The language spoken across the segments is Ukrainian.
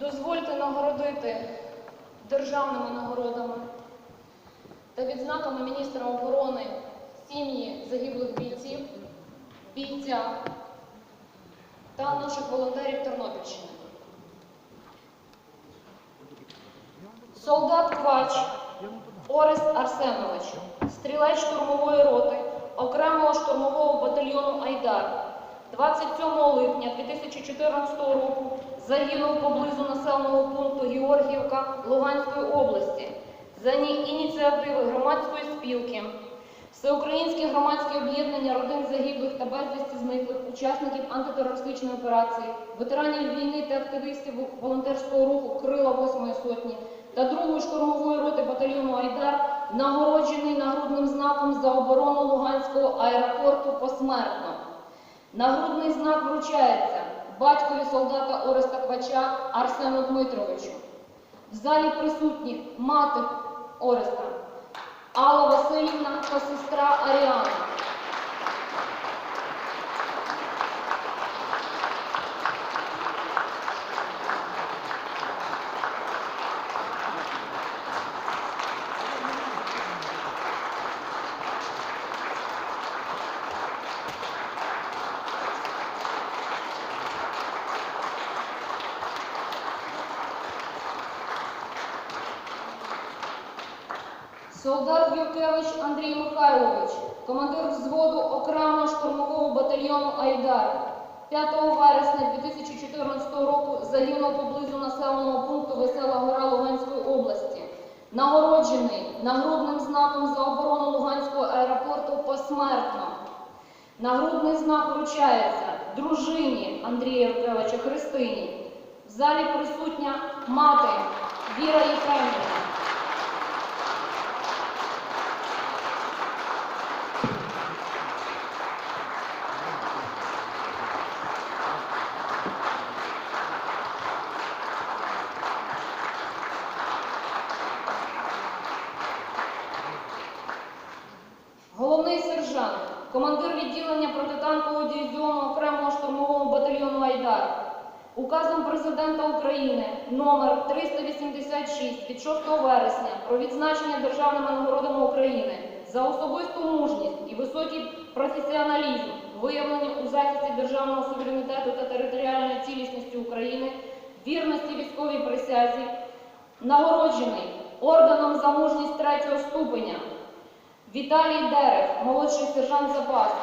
дозвольте нагородити державними нагородами та відзнаками міністра оборони сім'ї загиблих бійців, бійця та наших волонтерів Тернопільщини. Солдат Квач Орест Арсенович, стрілець штурмової роти окремого штурмового батальйону Айдар. 27 липня 2014 року загинув поблизу населеного пункту Георгіївка Луганської області за ініціативи громадської спілки, Всеукраїнське громадське об'єднання родин загиблих та безвісті зниклих учасників антитерористичної операції, ветеранів війни та активістів волонтерського руху Крила 8 сотні та 2-ї штурмової роти батальйону Айдар нагороджений нагрудним знаком за оборону Луганського аеропорту посмертно. Нагрудний знак вручається батькові солдата Ореста Квача Арсену Дмитровичу. В залі присутні мати Ореста Алла Васильівна та сестра Аріана. Солдат Юркевич Андрій Михайлович, командир взводу окремого штурмового батальйону Айдар. 5 вересня 2014 року загинув поблизу населеного пункту Весела Гора Луганської області. Нагороджений нагрудним знаком за оборону Луганського аеропорту посмертно. Нагрудний знак вручається дружині Андрія Юркевича Христині. В залі присутня мати Віра Єфремівна. Головний сержант, командир відділення протитанкового дивізіону окремого штурмового батальйону Айдар. Указом президента України номер 386 від 6 вересня про відзначення державними нагородами України за особисту мужність і високий професіоналізм, виявлені у захисті державного суверенітету та територіальної цілісності України, вірності військовій присязі, нагороджений орденом за мужність третього ступеня. Віталій Дерев, молодший сержант запасу.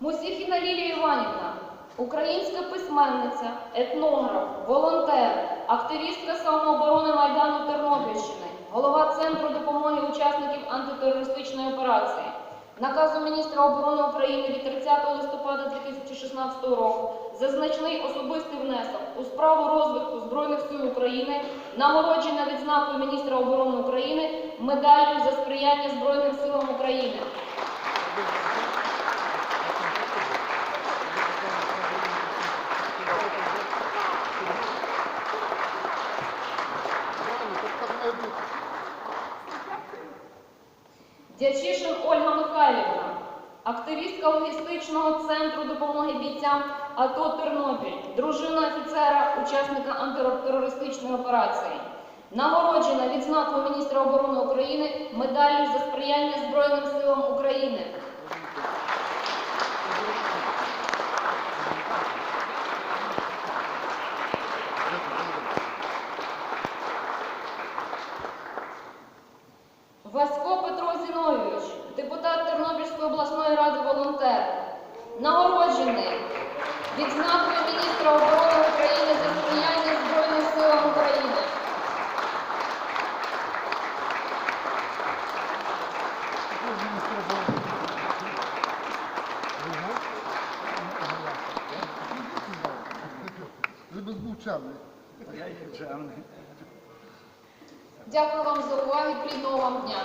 Мусіхіна Лілія Іванівна, українська письменниця, етнограф, волонтер, активістка самооборони Майдану Тернопільщини, голова Центру допомоги учасників антитерористичної операції. Наказу міністра оборони України від 30 листопада 2016 року за значний особистий внесок у справу розвитку Збройних сил України, нагороджена відзнакою міністра оборони України медаллю за сприяння Збройним силам України. Дячишин Ольга Михайлівна, активістка логістичного центру допомоги бійцям АТО Тернопіль, дружина офіцера, учасника антитерористичної операції. Нагороджена відзнакою міністра оборони України медаллю за сприяння Збройним силам України. Ради нагороджений відзнакою міністра оборони України за сприяння Збройним силам України. Дякую вам за увагу. Плідного вам дня.